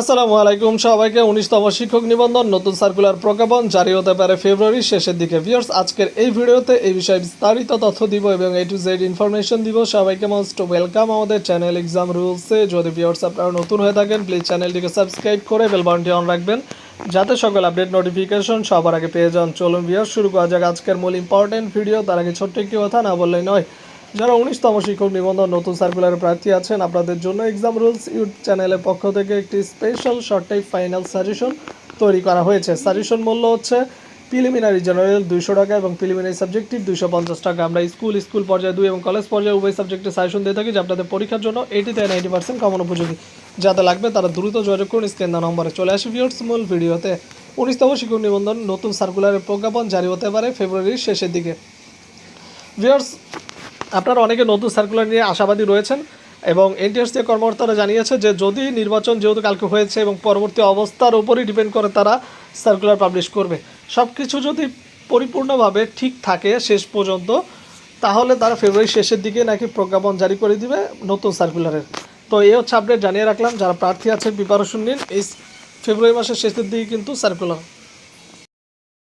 আসসালামু আলাইকুম সবাইকে উনিশতম শিক্ষক নিবন্ধন, নতুন সার্কুলার প্রজ্ঞাপন জারি হতে পারে ফেব্রুয়ারির শেষের দিকে। ভিউয়ার্স আজকের এই ভিডিওতে এই বিষয়ে বিস্তারিত তথ্য দিব এবং এ টু জেড ইনফরমেশন দিব। সবাইকে মোস্ট ওয়েলকাম আমাদের চ্যানেল এক্সাম রুলসে যদি ভিউয়ার্স আপনারা নতুন হয়ে থাকেন প্লিজ চ্যানেলটিকে সাবস্ক্রাইব করে বেল বাটনটি অন রাখবেন, যাতে সকল আপডেট নোটিফিকেশন সবার আগে পেয়ে যান। চলুন ভিউয়ার্স শুরু করা যাক আজকের মূল ইম্পর্টেন্ট ভিডিও তার আগে ছোট্ট একটি কথা না বললেই নয় যারা উনিশতম শিক্ষক নিবন্ধন নতুন সার্কুলারের প্রার্থী আছেন, আপনাদের জন্য এক্সাম রুলস ইউটিউব চ্যানেলের পক্ষ থেকে একটি special short type final suggestion তৈরি করা হয়েছে। সাজেশন মূল্য হচ্ছে প্রিলিমিনারি জেনারেল দুইশো টাকা এবং প্রিলিমিনারি সাবজেক্টিভ দুইশো পঞ্চাশ টাকা। আমরা স্কুল স্কুল পর্যায়ে দুই এবং কলেজ পর্যায়ে উভয় সাবজেক্টে সাজেশন দিয়ে থাকি যে আপনাদের পরীক্ষার জন্য এইটি থেকে নাইনটি পার্সেন্ট কমন উপযোগী। যাতে লাগবে তারা দ্রুত যোগাযোগ করুন দেওয়া নম্বরে চলে আসি ভিউর্স মূল ভিডিওতে। উনিশতম শিক্ষক নিবন্ধন নতুন সার্কুলারের প্রজ্ঞাপন জারি হতে পারে ফেব্রুয়ারির শেষের দিকে। ভিউয়ার্স আপনারা অনেকে নতুন সার্কুলার নিয়ে আশাবাদী রয়েছেন এবং এনটিএসসি কর্মকর্তারা জানিয়েছে যে যদি নির্বাচন যেহেতু কালকে হয়েছে এবং পরবর্তী অবস্থার উপরই ডিপেন্ড করে তারা সার্কুলার পাবলিশ করবে। সব কিছু যদি পরিপূর্ণভাবে ঠিক থাকে শেষ পর্যন্ত, তাহলে তারা ফেব্রুয়ারি শেষের দিকে নাকি প্রজ্ঞাপন জারি করে দিবে নতুন সার্কুলারের তো এই হচ্ছে আপডেট জানিয়ে রাখলাম, যারা প্রার্থী আছে প্রিপারেশন নিন। এই ফেব্রুয়ারি মাসের শেষের দিকে কিন্তু সার্কুলার